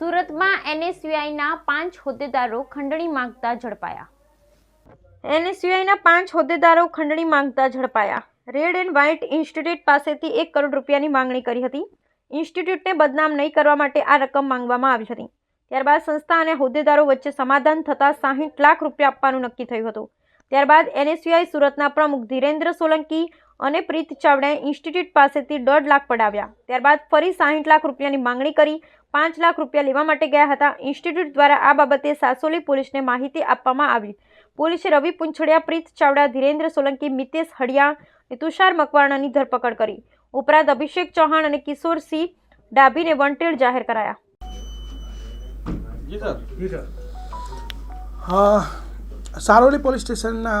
સુરતમાં એનએસયુઆઈના પાંચ હોદ્દેદારો ખંડણી માંગતા ઝડપાયા. એનએસયુઆઈના પાંચ હોદ્દેદારો ખંડણી માંગતા ઝડપાયા. રેડ એન્ડ વ્હાઇટ ઇન્સ્ટિટ્યૂટ પાસેથી એક કરોડ રૂપિયાની માંગણી કરી હતી. ઇન્સ્ટિટ્યૂટને બદનામ નહીં કરવા માટે આ રકમ માંગવામાં આવી હતી. ત્યારબાદ સંસ્થા અને હોદ્દેદારો વચ્ચે સમાધાન થતાં સાહીઠ લાખ રૂપિયા આપવાનું નક્કી થયું હતું. ત્યારબાદ એનએસયુઆઈ સુરતના પ્રમુખ ધીરેન્દ્ર સોલંકી અને પ્રીત ચાવડાએ ઇન્સ્ટિટ્યૂટ પાસેથી દોઢ લાખ પડાવ્યા. ત્યારબાદ ફરી સાહીઠ લાખ રૂપિયાની માંગણી કરી પાંચ લાખ રૂપિયા લેવા માટે ગયા હતા. ઇન્સ્ટિટ્યૂટ દ્વારા આ બાબતે સાસોલી પોલીસને માહિતી આપવામાં આવી. પોલીસે રવિ પૂંછડિયા પ્રીત ચાવડા ધીરેન્દ્ર સોલંકી મિતેશ હડિયા અને તુષાર મકવાણાની ધરપકડ કરી. ઉપરાંત અભિષેક ચૌહાણ અને કિશોર સિંહ ડાભીને વોન્ટેડ જાહેર કરાયા. હા સર. સારોલી પોલીસ સ્ટેશનના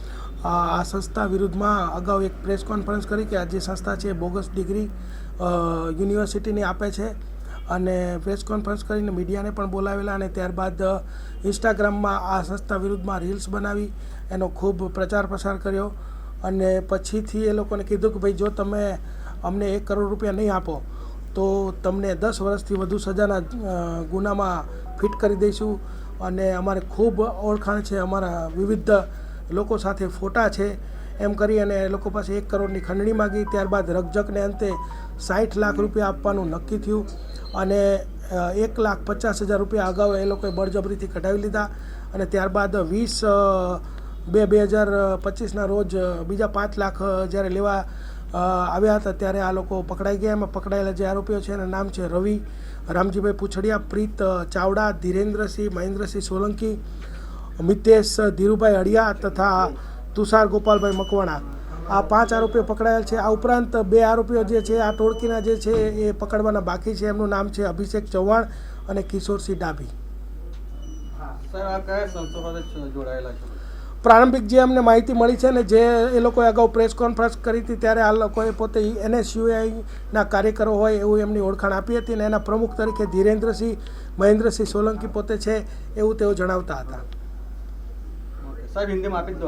આ સંસ્થા વિરુદ્ધમાં અગાઉ એક પ્રેસ કોન્ફરન્સ કરી કે આ જે સંસ્થા છે બોગસ ડિગ્રી યુનિવર્સિટીની આપે છે. અને પ્રેસ કોન્ફરન્સ કરીને મીડિયાને પણ બોલાવેલા અને ત્યારબાદ ઇન્સ્ટાગ્રામમાં આ સંસ્થા વિરુદ્ધમાં રીલ્સ બનાવી, એનો ખૂબ પ્રચાર પ્રસાર કર્યો. અને પછીથી એ લોકોને કીધું કે ભાઈ, જો તમે અમને એક કરોડ રૂપિયા નહીં આપો, તો તમને દસ વર્ષથી વધુ સજાના ગુનામાં ફિટ કરી દઈશું. અને અમારે ખૂબ ઓળખાણ છે અમારા વિવિધ લોકો સાથે ફોટા છે એમ કરી અને એ લોકો પાસે એક કરોડની ખંડણી માગી. ત્યારબાદ રકઝકને અંતે સાઠ લાખ રૂપિયા આપવાનું નક્કી થયું અને એક લાખ પચાસ હજાર રૂપિયા અગાઉ એ લોકોએ બળજબરીથી કઢાવી લીધા અને ત્યારબાદ વીસ બે બે હજાર પચીસના રોજ બીજા પાંચ લાખ જ્યારે લેવા આવ્યા હતા ત્યારે આ લોકો પકડાઈ ગયા. એમાં પકડાયેલા જે આરોપીઓ છે એના નામ છે રવિ, રામજીભાઈ પૂછડિયા, પ્રીત ચાવડા, ધીરેન્દ્રસિંહ, મહેન્દ્રસિંહ સોલંકી મિતેશ ધીરુભાઈ અડિયા તથા તુષાર ગોપાલભાઈ મકવાણા. આ પાંચ આરોપીઓ પકડાયેલ છે. આ ઉપરાંત બે આરોપીઓ જે છે આ ટોળકીના જે છે એ પકડવાના બાકી છે. એમનું નામ છે અભિષેક ચૌહાણ અને કિશોરસિંહ ડાભી. પ્રારંભિક જે અમને માહિતી મળી છે ને જે એ લોકોએ અગાઉ પ્રેસ કોન્ફરન્સ કરી હતી ત્યારે આ લોકોએ પોતે એનએસયુઆઈના કાર્યકરો હોય એવું એમની ઓળખાણ આપી હતી અને એના પ્રમુખ તરીકે ધીરેન્દ્રસિંહ મહેન્દ્રસિંહ સોલંકી પોતે છે એવું તેઓ જણાવતા હતા. साहेब हिंदी माफीत दो